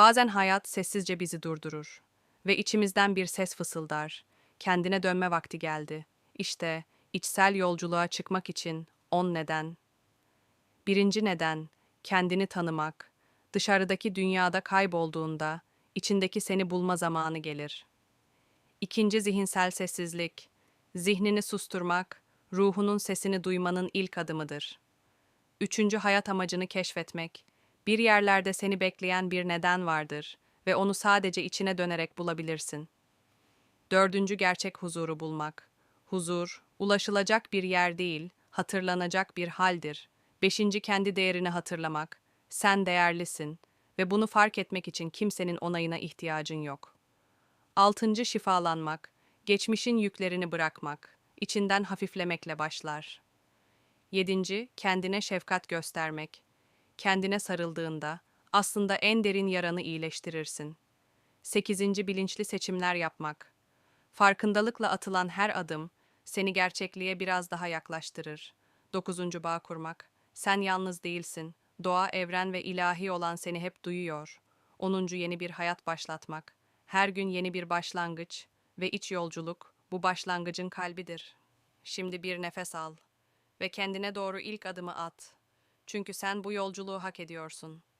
Bazen hayat sessizce bizi durdurur ve içimizden bir ses fısıldar. Kendine dönme vakti geldi. İşte içsel yolculuğa çıkmak için on neden. Birinci neden, kendini tanımak. Dışarıdaki dünyada kaybolduğunda, içindeki seni bulma zamanı gelir. İkinci zihinsel sessizlik. Zihnini susturmak, ruhunun sesini duymanın ilk adımıdır. Üçüncü hayat amacını keşfetmek. Bir yerlerde seni bekleyen bir neden vardır ve onu sadece içine dönerek bulabilirsin. Dördüncü gerçek huzuru bulmak. Huzur, ulaşılacak bir yer değil, hatırlanacak bir haldir. Beşinci kendi değerini hatırlamak. Sen değerlisin ve bunu fark etmek için kimsenin onayına ihtiyacın yok. Altıncı şifalanmak. Geçmişin yüklerini bırakmak. içinden hafiflemekle başlar. Yedinci, kendine şefkat göstermek. Kendine sarıldığında aslında en derin yaranı iyileştirirsin. Sekizinci, bilinçli seçimler yapmak. Farkındalıkla atılan her adım seni gerçekliğe biraz daha yaklaştırır. Dokuzuncu, bağ kurmak. Sen yalnız değilsin. Doğa, evren ve ilahi olan seni hep duyuyor. Onuncu, yeni bir hayat başlatmak. Her gün yeni bir başlangıç ve iç yolculuk bu başlangıcın kalbidir. Şimdi bir nefes al ve kendine doğru ilk adımı at. Çünkü sen bu yolculuğu hak ediyorsun.